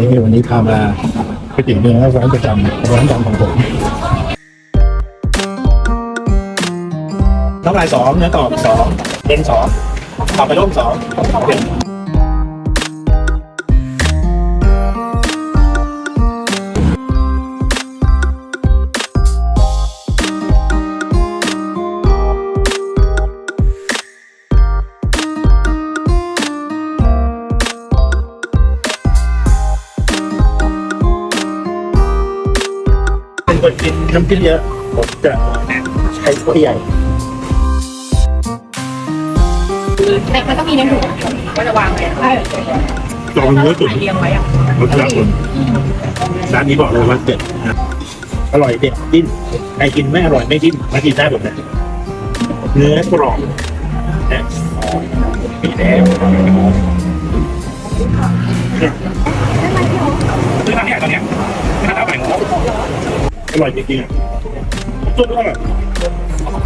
นี่วันนี้พามาก๋วยเตี๋ยวเนื้อร้านประจำร้านดังของผมน้ำลายสองเนื้อกรอบสองเอ็นสองตับไปร่มสอง คนกินน้ำจิ้มเยอะ ผมจะใช้ถ้วยใหญ่เด็กมันต้องมีในหมูก็จะวางไว้ใช่ลองเนื้อตุ๋นเรียงไว้อะรสชาติตุ๋นร้านนี้บอกเลยว่าเด็ดนะอร่อยเด็ดดิ้นใครกินไม่อร่อยไม่ดิ้นมากินได้หมดนะเนื้อกรอบนะมีแล้ว อร่อยจริงๆอะสุดยอด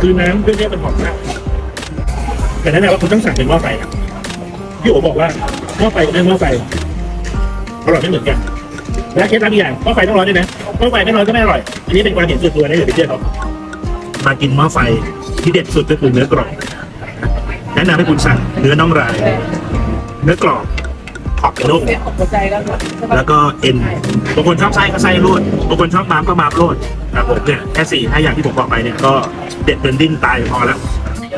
คือน้ำเพื่อเรียกเป็นหอมมากแต่แนะนำว่าคุณต้องสั่งเป็นหม้อไฟครับพี่โอบอกว่าหม้อไฟกับไม่หม้อไฟอร่อยไม่เหมือนกันและเคล็ดลับอีกอย่างหม้อไฟต้องร้อนด้วยนะหม้อไฟไม่ร้อนก็ไม่อร่อย อันนี้เป็นความเห็นส่วนตัวนะอย่าไปเชื่อเขามากินหม้อไฟที่เด็ดสุดก็คือเนื้อกรอบแนะนำให้คุณสั่งเนื้อน่องรายเนื้อกรอบ นุ่มเป็นของหัวใจแล้วแล้วก็เอ็นบางคนชอบไส้ก็ไส้รูดบางคนชอบมามก็มามรูดครับผมเนี่ยแค่สี่ห้าอย่างที่ผมบอกไปเนี่ยก็เด็ดเป็นดิ้นตายพอแล้ว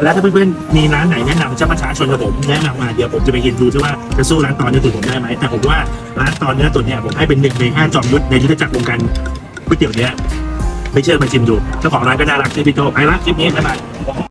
แล้วถ้าเพื่อนๆมีร้านไหนแนะนำเจะมาช้าชนกับผมแนะนำมาเดี๋ยวผมจะไปกินดูซิว่าจะสู้ร้านตอนเนื้อตุ๋นผมได้ไหมแต่ผมว่าร้านตอนเนื้อตุ๋นเนี่ยผมให้เป็นหนึ่งในห้าจอมยุทธในยุทธจักรวงการก๋วยเตี๋ยวเนี้ยไม่เชื่อมาชิมดูเจ้าของร้านก็น่ารักชื่พี่โตไปละคลิปนี้บ๊ายบาย